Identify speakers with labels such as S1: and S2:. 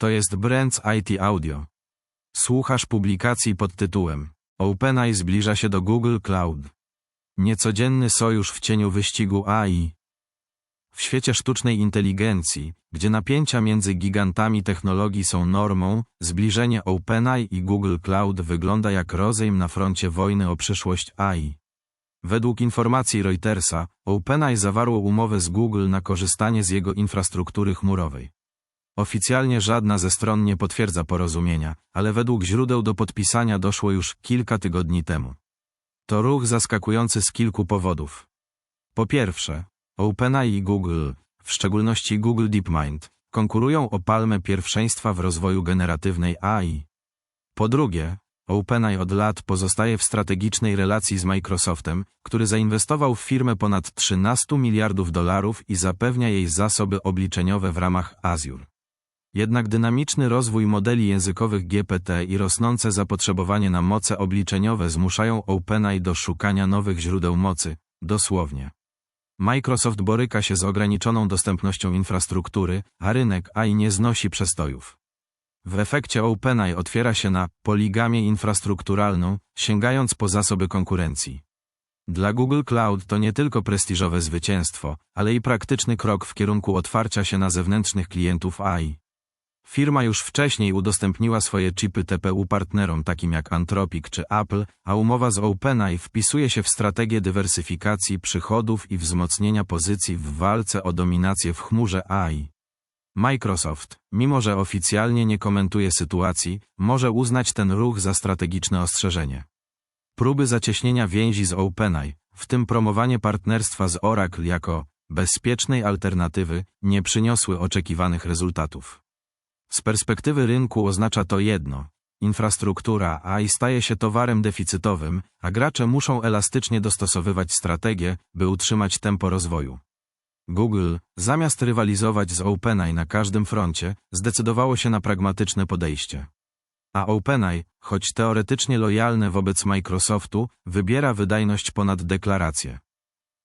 S1: To jest Brands IT Audio. Słuchasz publikacji pod tytułem OpenAI zbliża się do Google Cloud. Niecodzienny sojusz w cieniu wyścigu AI. W świecie sztucznej inteligencji, gdzie napięcia między gigantami technologii są normą, zbliżenie OpenAI i Google Cloud wygląda jak rozejm na froncie wojny o przyszłość AI. Według informacji Reutersa, OpenAI zawarło umowę z Google na korzystanie z jego infrastruktury chmurowej. Oficjalnie żadna ze stron nie potwierdza porozumienia, ale według źródeł do podpisania doszło już kilka tygodni temu. To ruch zaskakujący z kilku powodów. Po pierwsze, OpenAI i Google, w szczególności Google DeepMind, konkurują o palmę pierwszeństwa w rozwoju generatywnej AI. Po drugie, OpenAI od lat pozostaje w strategicznej relacji z Microsoftem, który zainwestował w firmę ponad 13 miliardów dolarów i zapewnia jej zasoby obliczeniowe w ramach Azure. Jednak dynamiczny rozwój modeli językowych GPT i rosnące zapotrzebowanie na moce obliczeniowe zmuszają OpenAI do szukania nowych źródeł mocy, dosłownie. Microsoft boryka się z ograniczoną dostępnością infrastruktury, a rynek AI nie znosi przestojów. W efekcie OpenAI otwiera się na poligamię infrastrukturalną, sięgając po zasoby konkurencji. Dla Google Cloud to nie tylko prestiżowe zwycięstwo, ale i praktyczny krok w kierunku otwarcia się na zewnętrznych klientów AI. Firma już wcześniej udostępniła swoje chipy TPU partnerom takim jak Anthropic czy Apple, a umowa z OpenAI wpisuje się w strategię dywersyfikacji przychodów i wzmocnienia pozycji w walce o dominację w chmurze AI. Microsoft, mimo że oficjalnie nie komentuje sytuacji, może uznać ten ruch za strategiczne ostrzeżenie. Próby zacieśnienia więzi z OpenAI, w tym promowanie partnerstwa z Oracle jako bezpiecznej alternatywy, nie przyniosły oczekiwanych rezultatów. Z perspektywy rynku oznacza to jedno. Infrastruktura AI staje się towarem deficytowym, a gracze muszą elastycznie dostosowywać strategię, by utrzymać tempo rozwoju. Google, zamiast rywalizować z OpenAI na każdym froncie, zdecydowało się na pragmatyczne podejście. A OpenAI, choć teoretycznie lojalne wobec Microsoftu, wybiera wydajność ponad deklarację.